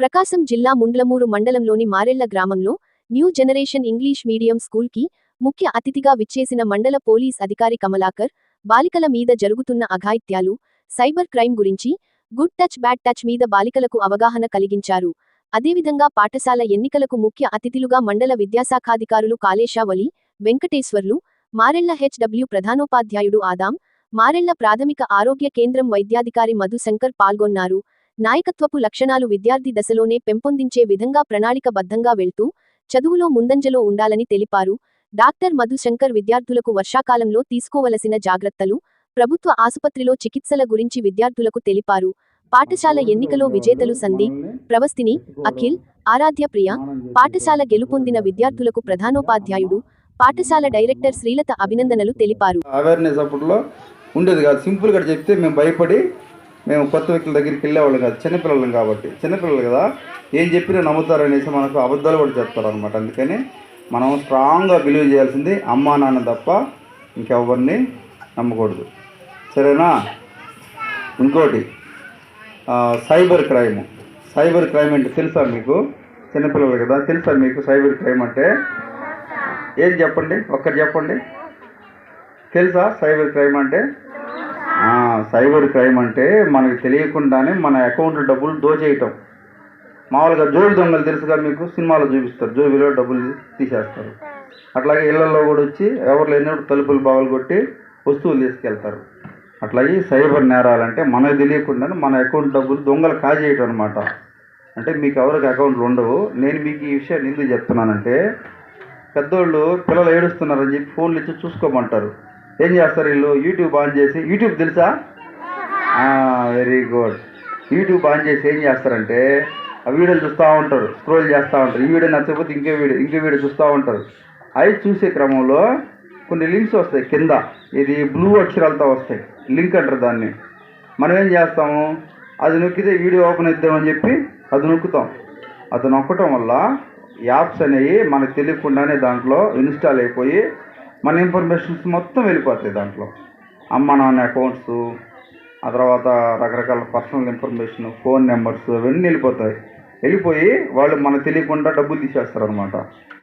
ప్రకాశం జిల్లా ముండ్లమూరు మండలంలోని మారెళ్ళ గ్రామంలో న్యూ జనరేషన్ ఇంగ్లీష్ మీడియం స్కూల్కి ముఖ్య అతిథిగా విచ్చేసిన మండల పోలీస్ అధికారి కమలాకర్ బాలికల మీద జరుగుతున్న అఘాయిత్యాలు సైబర్ క్రైమ్ గురించి గుడ్ టచ్ బ్యాడ్ టచ్ మీద బాలికలకు అవగాహన కలిగించారు. అదేవిధంగా పాఠశాల ఎన్నికలకు ముఖ్య అతిథులుగా మండల విద్యాశాఖాధికారులు కాళేశావలి వెంకటేశ్వర్లు మారెళ్ళ హెచ్డబ్ల్యూ ప్రధానోపాధ్యాయుడు ఆదాం మారెళ్ళ ప్రాథమిక ఆరోగ్య కేంద్రం వైద్యాధికారి మధుశంకర్ పాల్గొన్నారు. నాయకత్వపు లక్షణాలు విద్యార్థి దశలోనే పెంపొందించే విధంగా ప్రణాళికబద్ధంగా వెళ్తూ చదువులో ముందంజలో ఉండాలని తెలిపారు. డాక్టర్ మధుశంకర్ విద్యార్థులకు వర్షాకాలంలో తీసుకోవలసిన జాగ్రత్తలు ప్రభుత్వ ఆసుపత్రిలో చికిత్సల గురించి విద్యార్థులకు తెలిపారు. పాఠశాల ఎన్నికలో విజేతలు సందీప్ ప్రవస్తిని అఖిల్ ఆరాధ్య ప్రియ పాఠశాల గెలుపొందిన విద్యార్థులకు ప్రధానోపాధ్యాయుడు పాఠశాల డైరెక్టర్ శ్రీలత అభినందనలు తెలిపారు. అవేర్నెస్ అప్పట్లో ఉండేది కాదు. సింపుల్గా చెప్తే మేము భయపడి మేము కొత్త వ్యక్తుల దగ్గరికి వెళ్ళేవాళ్ళం కాదు చిన్నపిల్లలం కాబట్టి. చిన్నపిల్లలు కదా ఏం చెప్పినా నమ్ముతారు అనేసి మనకు అబద్ధాలు కూడా చెప్తారు అనమాట అందుకని మనం స్ట్రాంగ్గా బిలీవ్ చేయాల్సింది అమ్మా నాన్న తప్ప ఇంకెవరిని నమ్మకూడదు. సరేనా? ఇంకోటి సైబర్ క్రైమ్. సైబర్ క్రైమ్ అంటే తెలుసా మీకు? చిన్నపిల్లలు కదా తెలుసా మీకు సైబర్ క్రైమ్ అంటే? ఏం చెప్పండి? ఒక్కటి చెప్పండి. తెలుసా సైబర్ క్రైమ్ అంటే? సైబర్ క్రైమ్ అంటే మనకి తెలియకుండానే మన అకౌంట్ డబ్బులు దోచేయటం. మామూలుగా జోబి దొంగలు తెలుసుగా మీకు? సినిమాలో చూపిస్తారు. జోబిలో డబ్బులు తీసేస్తారు. అట్లాగే ఇళ్ళలో కూడా వచ్చి ఎవరు లేనప్పుడు తలుపులు బావులు కొట్టి వస్తువులు తీసుకెళ్తారు. అట్లాగే సైబర్ నేరాలంటే మనకు తెలియకుండానే మన అకౌంట్ డబ్బులు దొంగలు కాజేయటం అనమాట అంటే మీకు ఎవరికి అకౌంట్లు ఉండవు. నేను మీకు ఈ విషయాన్ని ఎందుకు చెప్తున్నానంటే పెద్దోళ్ళు పిల్లలు ఏడుస్తున్నారని చెప్పి ఫోన్లు ఇచ్చి చూసుకోమంటారు. ఏం చేస్తారు వీళ్ళు? యూట్యూబ్ ఆన్ చేసి యూట్యూబ్ తెలుసా? వెరీ గుడ్ యూట్యూబ్ ఆన్ చేసి ఏం చేస్తారంటే ఆ వీడియోలు చూస్తూ ఉంటారు స్క్రోల్ చేస్తూ ఉంటారు. ఈ వీడియో నచ్చకపోతే ఇంకే వీడియో ఇంకే వీడియో చూస్తూ ఉంటారు. అవి చూసే క్రమంలో కొన్ని లింక్స్ వస్తాయి కింద. ఇది బ్లూ అక్షరాలతో వస్తాయి. లింక్ అంటారు దాన్ని. మనం ఏం చేస్తాము? అది నొక్కితే వీడియో ఓపెన్ అవుతామని చెప్పి అది నొక్కుతాం. అది నొక్కటం వల్ల యాప్స్ అనేవి మనకు తెలియకుండానే దాంట్లో ఇన్స్టాల్ అయిపోయి మన ఇన్ఫర్మేషన్స్ మొత్తం వెళ్ళిపోతాయి దాంట్లో. అమ్మ నాన్న అకౌంట్స్ ఆ తర్వాత రకరకాల పర్సనల్ ఇన్ఫర్మేషన్ ఫోన్ నెంబర్స్ అవన్నీ వెళ్ళిపోతాయి. వెళ్ళిపోయి వాళ్ళు మనకు తెలియకుండా డబ్బులు తీసేస్తారు అనమాట